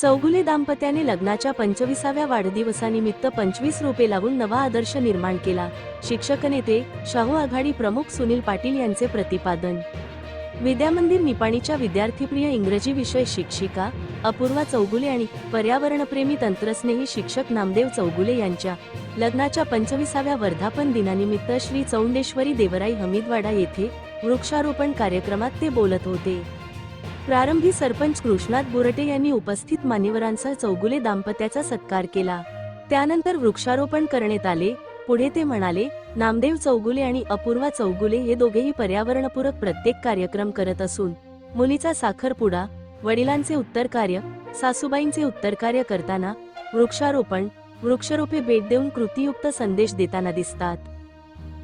चौगुले दाम्पत्याने लग्नाच्या पंचवीसाव्या वाढदिवसानिमित्त पंचवीस रोपे लावून नवा आदर्श निर्माण केला. शिक्षक नेते शाहू आघाडी प्रमुख सुनील पाटील यांचे प्रतिपादन. विद्यामंदिर निपाणीच्या विद्यार्थीप्रिय इंग्रजी विषय शिक्षिका अपूर्वा चौगुले आणि पर्यावरणप्रेमी तंत्रस्नेही शिक्षक नामदेव चौगुले यांच्या लग्नाच्या पंचवीसाव्या वर्धापन दिनानिमित्त श्री चौंडेश्वरी देवराई हमीदवाडा येथे वृक्षारोपण कार्यक्रमात ते बोलत होते. प्रारंभी सरपंच कृष्णात बुरटे यांनी उपस्थित मान्यवरांसह चौगुले दाम्पत्याचा सत्कार केला. त्यानंतर वृक्षारोपण करण्यात आले. पुढे ते म्हणाले नामदेव चौगुले आणि अपूर्वा चौगुले हे दोघेही पर्यावरणपूरक प्रत्येक कार्यक्रम करत असून मुलीचा साखरपुडा वडिलांचे उत्तर कार्य सासूबाईंचे उत्तर कार्य करताना वृक्षारोपण वृक्षरोपे भेट देऊन कृतीयुक्त संदेश देताना दिसतात.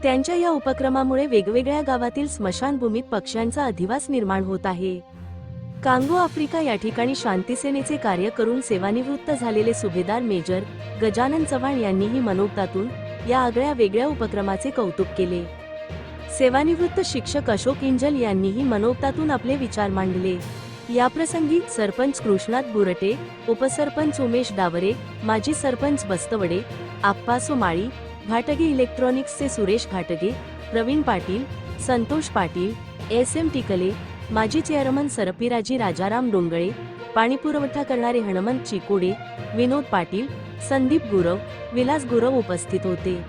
त्यांच्या या उपक्रमामुळे वेगवेगळ्या गावातील स्मशानभूमीत पक्ष्यांचा अधिवास निर्माण होत आहे. कांगो आफ्रिका या ठिकाणी शांतीसेनेचे कार्य करून सेवानिवृत्त झालेले सुभेदार मेजर गजानन चव्हाण यांनीही मनोगतातून या आगळ्या वेगळ्या उपक्रमाचे कौतुक केले. सेवानिवृत्त शिक्षक अशोक इंजल यांनीही मनोगतातून आपले विचार मांडले. याप्रसंगी सरपंच कृष्णात बुरटे उपसरपंच उमेश डावरे माजी सरपंच बस्तवडे आप्पा माळी घाटगे इलेक्ट्रॉनिक्सचे सुरेश घाटगे प्रवीण पाटील संतोष पाटील एस एम टिकले माजी चेअरमन सरपिराजी राजाराम डोंगळे पाणीपुरवठा करणारे हनुमंत चिकोडे विनोद पाटील संदीप गुरव विलास गुरव उपस्थित होते.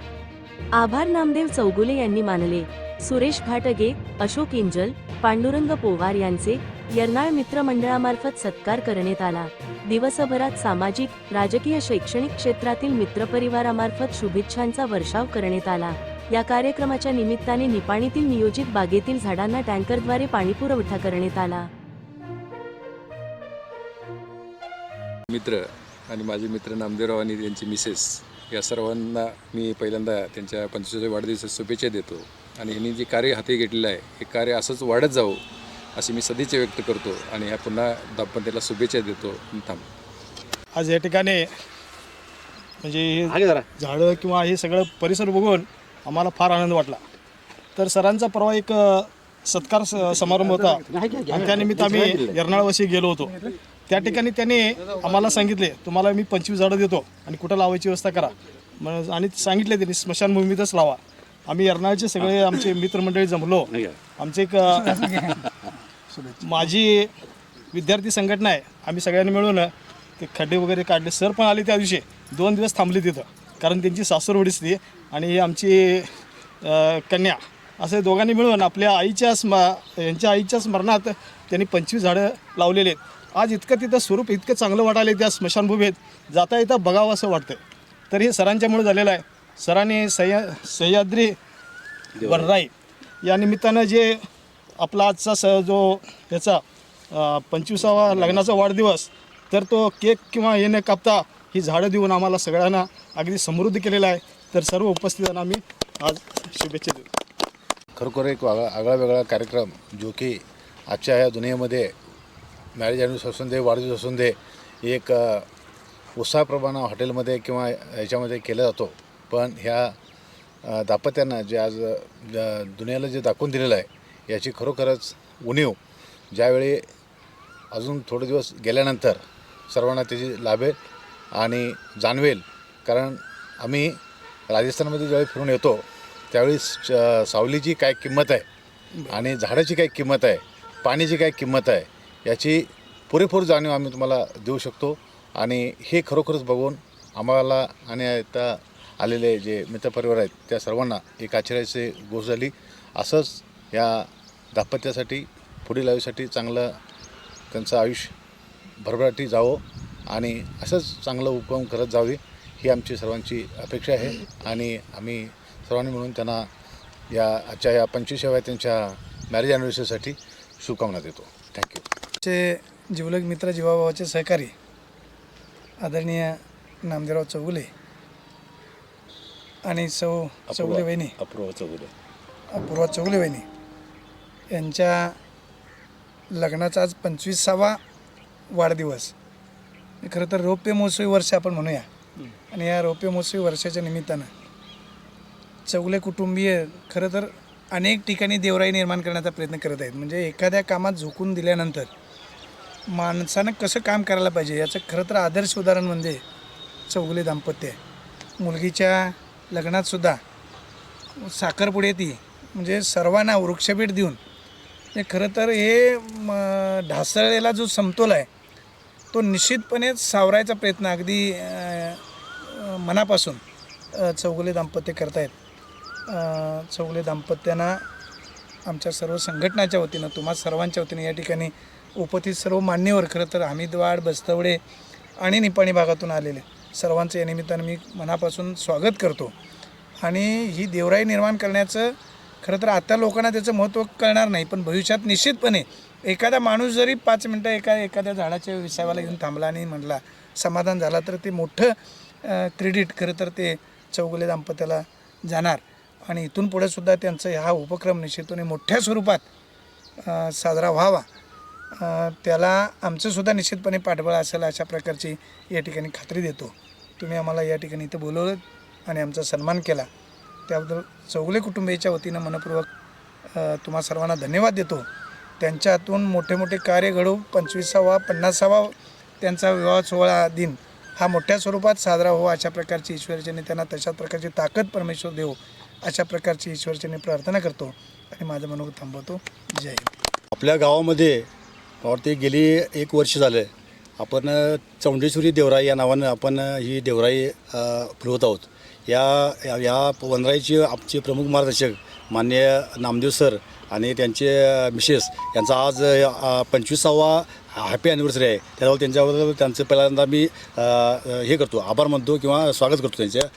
आभार नामदेव चौगुले यांनी मानले. सुरेश घाटगे अशोक इंजल पांडुरंग पोवार यांचे यर्नाळ मित्र मंडळामार्फत सत्कार करण्यात आला. दिवसभरात सामाजिक राजकीय शैक्षणिक क्षेत्रातील मित्रपरिवारामार्फत शुभेच्छांचा वर्षाव करण्यात आला. या कार्यक्रमाच्या निमित्ताने निपाणीतील नियोजित बागेतील झाडांना टँकरद्वारे पाणीपुरवठा करण्यात आला. मित्र आणि माझे मित्र नामदेवराव आणि त्यांची मिसेस या सर्वांना मी पहिल्यांदा त्यांच्या पंचवीसाव्या वाढदिवसाच्या शुभेच्छा देतो. आणि यांनी जे कार्य हाती घेतलेलं आहे हे कार्य असंच वाढत जावं अशी मी सदिच्छा व्यक्त करतो आणि ह्या पुन्हा दाम्पत्याला शुभेच्छा देतो. थांब. आज या ठिकाणी म्हणजे हे झाडं किंवा हे सगळं परिसर बघून आम्हाला फार आनंद वाटला. तर सरांचा परवा एक सत्कार स- समारंभ होता. आणि त्यानिमित्त आम्ही यर्नाळवासी गेलो होतो. त्या ठिकाणी त्यांनी आम्हाला सांगितले तुम्हाला मी पंचवीस झाडं देतो आणि कुठं लावायची व्यवस्था करा. मग आणि सांगितले त्यांनी स्मशानभूमीतच लावा. आम्ही यर्नाळचे सगळे आमचे मित्रमंडळी जमलो. आमचे एक माझी विद्यार्थी संघटना आहे. आम्ही सगळ्यांनी मिळून ते खड्डे वगैरे काढले. सर पण आले त्या दिवशी. दोन दिवस थांबले तिथं. कारण त्यांची सासूरवडीच ती आणि ही आमची कन्या. असे दोघांनी मिळून आपल्या आईच्या स्म यांच्या आईच्या स्मरणात त्यांनी पंचवीस झाडं लावलेले आहेत. आज इतकं तिथं स्वरूप इतकं चांगलं वाटायला त्या स्मशानभूमीत. जाता येता बघावं असं वाटतं तर हे सरांच्यामुळे झालेलं आहे. सरांनी सह्या सह्याद्री वरराई या निमित्तानं जे आपला आजचा स जो याचा अ, पंचवीसावा लग्नाचा वाढदिवस तर तो केक किंवा हे न कापता ही झाडं देऊन आम्हाला सगळ्यांना अगदी समृद्ध केलेला आहे. तर सर्व उपस्थितांना आम्ही आज शुभेच्छा देऊ. खरोखर एक आगळा आगळा वेगळा कार्यक्रम जो की आजच्या ह्या दुनियेमध्ये मॅरेज ॲनिव्हर्सरी असून दे वाढदिवस असून दे एक उत्साहप्रमाणे हॉटेलमध्ये किंवा ह्याच्यामध्ये केला जातो. पण ह्या दाम्पत्यांना जे आज ज- दुनियाला जे दाखवून दिलेलं आहे याची खरोखरच उणीव ज्यावेळी अजून थोडे दिवस गेल्यानंतर सर्वांना त्याची लाभेल आणि जाणवेल. कारण आम्ही राजस्थानमध्ये ज्यावेळी फिरून येतो त्यावेळी सावलीची काय किंमत आहे आणि झाडाची काय किंमत आहे पाण्याची काय किंमत आहे याची पुरेपूर जाणीव आम्ही तुम्हाला देऊ शकतो. आणि हे खरोखरच बघून आम्हाला आणि आता आलेले जे मित्रपरिवार आहेत त्या सर्वांना एक आश्चर्याची गोष्ट झाली. असंच या दाम्पत्यासाठी पुढील आयुष्यासाठी चांगलं त्यांचं आयुष्य भरभराटी जावं आणि असंच चांगलं उपक्रम करत जावे. ही आमची सर्वांची अपेक्षा आहे. आणि आम्ही सर्वांनी मिळून त्यांना या आजच्या या पंचवीसाव्या त्यांच्या मॅरेज ॲनिव्हर्सरीसाठी शुभकामना देतो. थँक्यू चे जिवलग मित्र जीवाभावाचे सहकारी आदरणीय नामदेवराव चौगुले आणि सौ चौगुले वहिनी अपूर्व चौगुले. अपूर्वा चौगुले वहिनी यांच्या लग्नाचा आज पंचवीसावा वाढदिवस. खरं तर रौप्य महोत्सवी वर्ष आपण म्हणूया. आणि या रौप्य महोत्सवी वर्षाच्या निमित्तानं. चौगले कुटुंबीय खरं तर अनेक ठिकाणी देवराई निर्माण करण्याचा प्रयत्न करत आहेत. म्हणजे एखाद्या कामात झोकून दिल्यानंतर माणसानं कसं काम करायला पाहिजे याचं खरं तर आदर्श उदाहरण म्हणजे चौगले दाम्पत्य आहे. मुलगीच्या लग्नातसुद्धा साखरपुडे ती म्हणजे सर्वांना वृक्षभेट देऊन हे खरं तर हे ढासळलेला जो समतोल आहे तो निश्चितपणे सावरायचा प्रयत्न अगदी मनापासून चौगुले दाम्पत्य करतायत. चौगुले दाम्पत्यांना आमच्या सर्व संघटनाच्या वतीनं तुम्हा सर्वांच्या वतीनं या ठिकाणी उपस्थित सर्व मान्यवर खरं तर हमीदवाड बस्तवडे आणि निपाणी भागातून आलेले सर्वांचं या निमित्तानं मी मनापासून स्वागत करतो. आणि ही देवराई निर्माण करण्याचं खरं तर आता लोकांना त्याचं महत्त्व कळणार नाही पण भविष्यात निश्चितपणे एखादा माणूस जरी पाच मिनटं एका एखाद्या झाडाच्या विसाव्याला घेऊन थांबला आणि म्हटला समाधान झाला तर ते मोठं क्रेडिट खरं तर ते चौगुले दाम्पत्याला जाणार. आणि इथून पुढेसुद्धा त्यांचा हा उपक्रम निश्चितपणे मोठ्या स्वरूपात साजरा व्हावा. त्याला आमचंसुद्धा निश्चितपणे पाठबळ असेल अशा प्रकारची या ठिकाणी खात्री देतो. तुम्ही आम्हाला या ठिकाणी इथं बोलवलं आणि आमचा सन्मान केला. त्याबद्दल चौगुले कुटुंबियाच्या वतीनं मनपूर्वक तुम्हा सर्वांना धन्यवाद देतो. त्यांच्या हातून मोठे मोठे कार्य घडू पंचवीसावा पन्नासावा त्यांचा विवाह सोहळा दिन हा मोठ्या स्वरूपात साजरा हो अशा प्रकारची ईश्वरचनी त्यांना तशाच प्रकारची ताकद परमेश्वर देव अशा प्रकारची ईश्वरचनी प्रार्थना करतो. आणि माझं मनोगत थांबवतो. जय आपल्या गावामध्ये मला वाटते गेली एक वर्ष झालं आपण चौंडेश्वरी देवराई या नावानं आपण ही देवराई अ, फुलवत आहोत. या या- या वनराईचे आमचे प्रमुख मार्गदर्शक मान्य नामदेव सर आणि त्यांचे मिसेस यांचा आज पंचवीसावा हॅपी ॲनिव्हर्सरी आहे. त्यामुळे त्यांच्याबद्दल त्यांचं पहिल्यांदा मी हे करतो. आभार मानतो किंवा स्वागत करतो त्यांच्या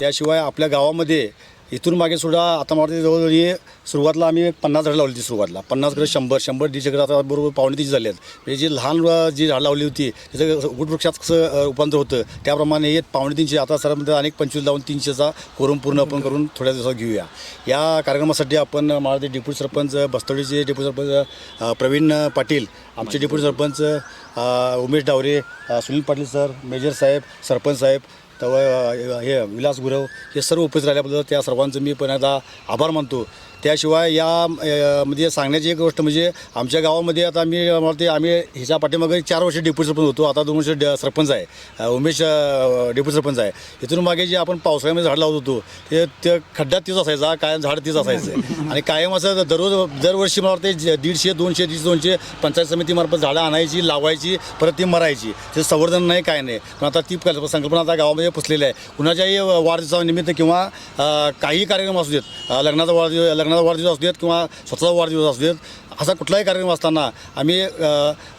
त्याशिवाय आपल्या गावामध्ये इथून मागे सुद्धा आता मला जवळजवळ हे सुरुवातला आम्ही पन्नास झाडं लावली होती सुरुवातला. पन्नासकडे शंभर शंभर दीडशेकडे आता बरोबर पावणे तीस झाले आहेत. म्हणजे जी लहान जी झाडं लावली होती त्याचं गुटवृक्षात कसं रूपांतर होतं त्याप्रमाणे हे पावणे तीनशे आता सरमध्ये म्हणजे अनेक पंचवीस लावून तीनशेचा कोरम पूर्ण आपण करून थोड्या दिवसात घेऊया. या कार्यक्रमासाठी आपण मला ते डेप्युटी सरपंच बस्तडीचे डेप्युटी सरपंच प्रवीण पाटील आमचे deputy sarpanch Umesh Daware Sunil Patil sir major साहेब सरपंच साहेब तेव्हा हे विलास गुरव हे सर्व उपस्थित राहिल्याबद्दल त्या सर्वांचं मी पण आता आभार मानतो. त्याशिवाय या म्हणजे मध्ये सांगण्याची एक गोष्ट म्हणजे आमच्या गावामध्ये आता आम्ही मला आम्ही ह्याच्या पाठीमागे चार वर्ष डेप्युटी सरपंच होतो. आता दोन वर्ष ड- सरपंच आहे. उमेश अ, डेप्युटी सरपंच आहे. इथून मागे जे आपण पावसाळ्यामध्ये झाड लावत होतो ते ते खड्ड्यात तीच असायचा कायम झाड तीच असायचं. आणि कायम असं दररोज दरवर्षी मला वाटते दीडशे दोनशे दीडशे दोनशे पंचायत समितीमार्फत झाडं आणायची लावायची परत ती मरायची. ते संवर्धन नाही काय नाही. पण आता ती संकल्पना आता गावामध्ये पुसलेलं आहे. कुणाच्याही वाढदिवसानिमित्त किंवा काही कार्यक्रम असू देत लग्नाचा वाढदिवस लग्नाचा वाढदिवस असू देत किंवा स्वतःचा वाढदिवस असू देत असा कुठलाही कार्यक्रम असताना आम्ही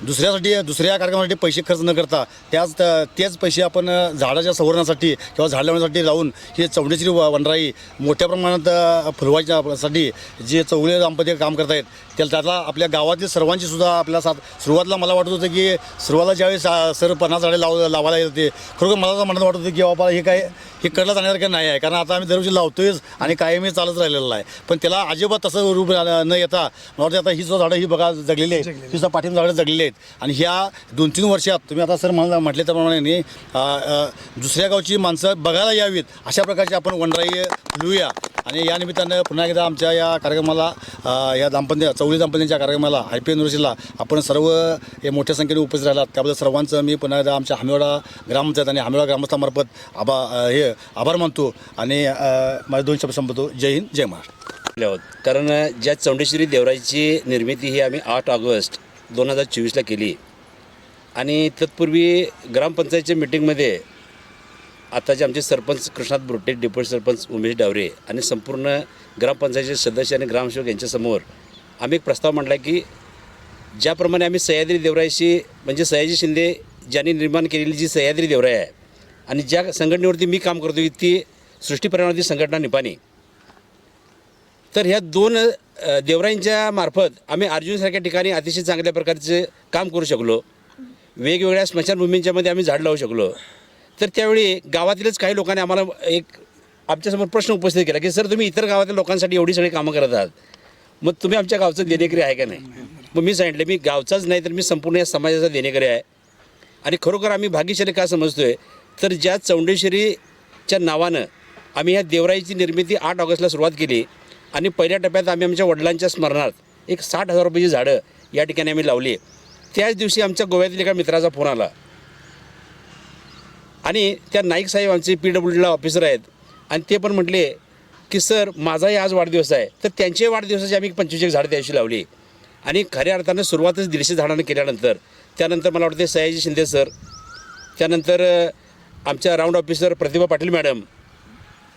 दुसऱ्यासाठी दुसऱ्या कार्यक्रमासाठी पैसे खर्च न करता त्याच तेच पैसे आपण झाडाच्या संवर्धनासाठी किंवा झाड लावण्यासाठी लावून ही चौंडेश्वरी व- वनराई मोठ्या प्रमाणात फुलवायच्यासाठी जे चौगले दाम्पत्य काम करत आहेत त्याला त्याला आपल्या गावातील सर्वांची सुद्धा आपल्या साथ सुरुवातीला मला वाटत होतं की सुरुवातीला ज्यावेळेस सर पन्नास झाडे लाव लावायला येत होते खरोखर मला तर मनात वाटत होतं की बाबा हे काय हे कडलं जाण्यासारखं नाही आहे. कारण आता आम्ही दरवर्षी लावतोयच आणि कायमी चालत राहिलेलं आहे. पण त्याला अजिबात तसं रूप न येता मला आता ही सुद्धा झाडं ही बघा जगलेली आहेत ही सुद्धा पाठीम झाडं जगलेली आहेत. आणि ह्या दोन तीन वर्षात तुम्ही आता सर मला म्हटले त्याप्रमाणे दुसऱ्या गावची माणसं बघायला यावीत अशा प्रकारची आपण वनराई फुलवूया आणि या निमित्तानं पुन्हा एकदा आमच्या या कार्यक्रमाला या दाम्पत्य चौली दाम्पत्यांच्या कार्यक्रमाला आय पी एन युनिव्हर्सिटीला आपण सर्व हे मोठ्या संख्येने उपस्थित राहिलात. त्याबद्दल सर्वांचं मी पुन्हा एकदा आमच्या हामेवाडा ग्रामपंचायत आणि हामेवाडा ग्रामस्थामार्फत आभा हे आभार मानतो आणि माझे दोन शब्द संपतो जय हिंद जय महाराष्ट्र. कारण ज्या चौंडेश्वरी देवराची निर्मिती ही आम्ही आठ ऑगस्ट दोन हजार चोवीसला केली. आणि तत्पूर्वी ग्रामपंचायतच्या मिटिंगमध्ये आताचे आमचे सरपंच कृष्णात ब्रोटे डेप्युटी सरपंच उमेश डावरे आणि संपूर्ण ग्रामपंचायतीचे सदस्य आणि ग्रामसेवक यांच्यासमोर आम्ही एक प्रस्ताव मांडला की ज्याप्रमाणे आम्ही सह्याद्री देवरायशी म्हणजे सयाजी शिंदे ज्यांनी निर्माण केलेली जी सह्याद्री देवराय आहे आणि ज्या संघटनेवरती मी काम करतो ती सृष्टीपर्यावरती संघटना निपाणी. तर ह्या दोन देवराईंच्या मार्फत आम्ही अर्जुनसारख्या ठिकाणी अतिशय चांगल्या प्रकारचे काम करू शकलो. वेगवेगळ्या स्मशानभूमींच्यामध्ये आम्ही झाड लावू शकलो. तर त्यावेळी गावातीलच काही लोकांनी आम्हाला एक आमच्यासमोर प्रश्न उपस्थित केला की सर तुम्ही इतर गावातील लोकांसाठी एवढी सगळी कामं करत आहात. मग तुम्ही आमच्या गावचं देणेकरी आहे का नाही? मग मी सांगितलं मी गावचाच नाही तर मी संपूर्ण या समाजाचा देणेकरी आहे. आणि खरोखर आम्ही भाग्यशाली का समजतोय? तर ज्या चौंडेश्वरीच्या नावानं आम्ही ह्या देवराईची निर्मिती आठ ऑगस्टला सुरुवात केली आणि पहिल्या टप्प्यात आम्ही आमच्या वडिलांच्या स्मरणार्थ एक साठ हजार रुपयाची झाडं या ठिकाणी आम्ही लावली. त्याच दिवशी आमच्या गोव्यातील एका मित्राचा फोन आला. आणि त्या नाईक साहेब आमचे पी डब्ल्यू डीला ऑफिसर आहेत. आणि ते पण म्हटले की सर माझाही आज वाढदिवस आहे. तर त्यांच्याही वाढदिवसाची आम्ही पंचवीस एक झाडं त्या लावली. आणि खऱ्या अर्थानं सुरुवातच दीडशे झाडांना केल्यानंतर त्यानंतर मला वाटते सयाजी शिंदे सर त्यानंतर आमच्या round officer Pratibha Patil madam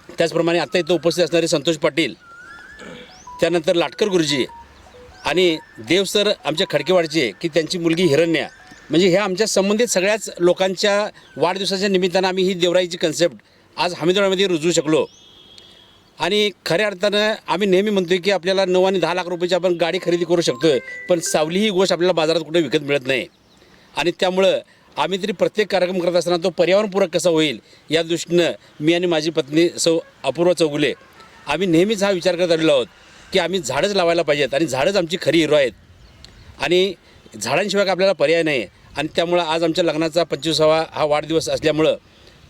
त्याचप्रमाणे आत्ता इथं उपस्थित असणारे संतोष पाटील त्यानंतर लाटकर गुरुजी आणि देव सर आमच्या खडकेवाडचे की त्यांची मुलगी हिरण्या म्हणजे ह्या आमच्या संबंधित सगळ्याच लोकांच्या वाढदिवसाच्या निमित्तानं आम्ही ही देवराईची कन्सेप्ट आज हमीदवाड्यामध्ये रुजवू शकलो. आणि खऱ्या अर्थानं आम्ही नेहमी म्हणतोय की आपल्याला नऊ आणि दहा लाख रुपयाची आपण गाडी खरेदी करू शकतोय पण सावली ही गोष्ट आपल्याला बाजारात कुठे विकत मिळत नाही. आणि त्यामुळं आम्ही तरी प्रत्येक कार्यक्रम करत असताना तो पर्यावरणपूरक कसा होईल या दृष्टीनं मी आणि माझी पत्नी सौ अपूर्व चौगुले आम्ही नेहमीच हा विचार करत आलेलो आहोत की आम्ही झाडंच लावायला पाहिजेत आणि झाडंच आमची खरी हिरो आहेत. आणि झाडांशिवाय काय आपल्याला पर्याय नाही आणि त्यामुळं आज आमच्या लग्नाचा पंचवीसावा हा वाढदिवस असल्यामुळं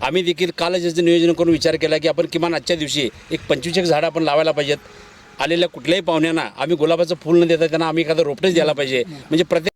आम्ही देखील कालच याचं नियोजन करून विचार केला की आपण किमान आजच्या दिवशी एक पंचवीस एक झाडं आपण लावायला पाहिजेत. आलेल्या कुठल्याही पाहुण्यांना आम्ही गुलाबाचं फुल न देता त्यांना आम्ही एखादं रोपटंच द्यायला पाहिजे. म्हणजे प्रत्येक